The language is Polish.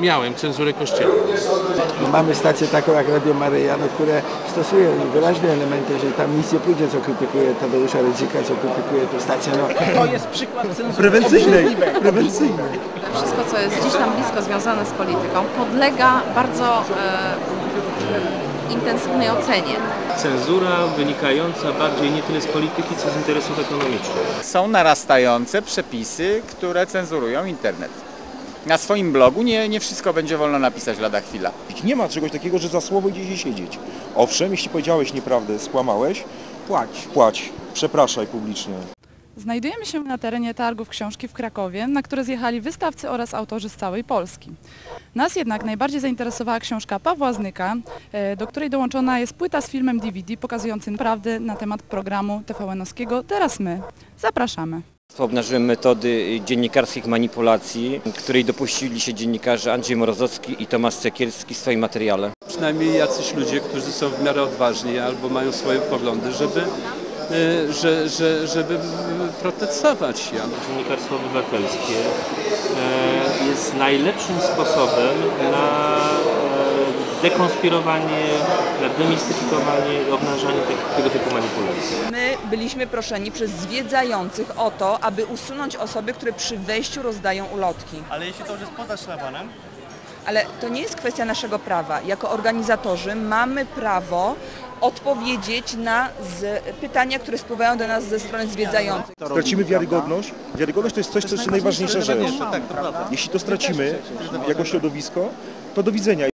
miałem cenzurę kościoła. No mamy stację taką jak Radio Maryja, no, które stosuje wyraźne elementy, że tam nic nie pójdzie, co krytykuje Tadeusza Rydzyka, co krytykuje tę stację. No, To jest przykład cenzury. prewencyjnej, prewencyjnej. Wszystko, co jest gdzieś tam blisko związane z polityką, podlega bardzo e, intensywnej ocenie. Cenzura wynikająca bardziej nie tyle z polityki, co z interesów ekonomicznych. Są narastające przepisy, które cenzurują internet. Na swoim blogu nie, nie wszystko będzie wolno napisać lada chwila. Nie ma czegoś takiego, że za słowo idzie się siedzieć. Owszem, jeśli powiedziałeś nieprawdę, skłamałeś, płać. Płać. Przepraszaj publicznie. Znajdujemy się na terenie targów książki w Krakowie, na które zjechali wystawcy oraz autorzy z całej Polski. Nas jednak najbardziej zainteresowała książka Pawła Znyka, e, do której dołączona jest płyta z filmem DVD pokazującym prawdę na temat programu TVN-owskiego Teraz My. Zapraszamy. Obnażyłem metody dziennikarskich manipulacji, której dopuścili się dziennikarze Andrzej Morozowski i Tomasz Cekielski w swoim materiale. Przynajmniej jacyś ludzie, którzy są w miarę odważni albo mają swoje poglądy, żeby, e, że, że, żeby protestować. Ja Dziennikarstwo obywatelskie e, jest najlepszym sposobem na dekonspirowanie, demistyfikowanie i obnażanie te- tego typu manipulacji. My byliśmy proszeni przez zwiedzających o to, aby usunąć osoby, które przy wejściu rozdają ulotki. Ale jeśli to już jest poza szlabanem, Ale to nie jest kwestia naszego prawa. Jako organizatorzy mamy prawo odpowiedzieć na z pytania, które spływają do nas ze strony zwiedzających. Stracimy wiarygodność. Wiarygodność to jest coś, co jest najważniejsza rzecz. Jeśli to stracimy jako środowisko, to do widzenia.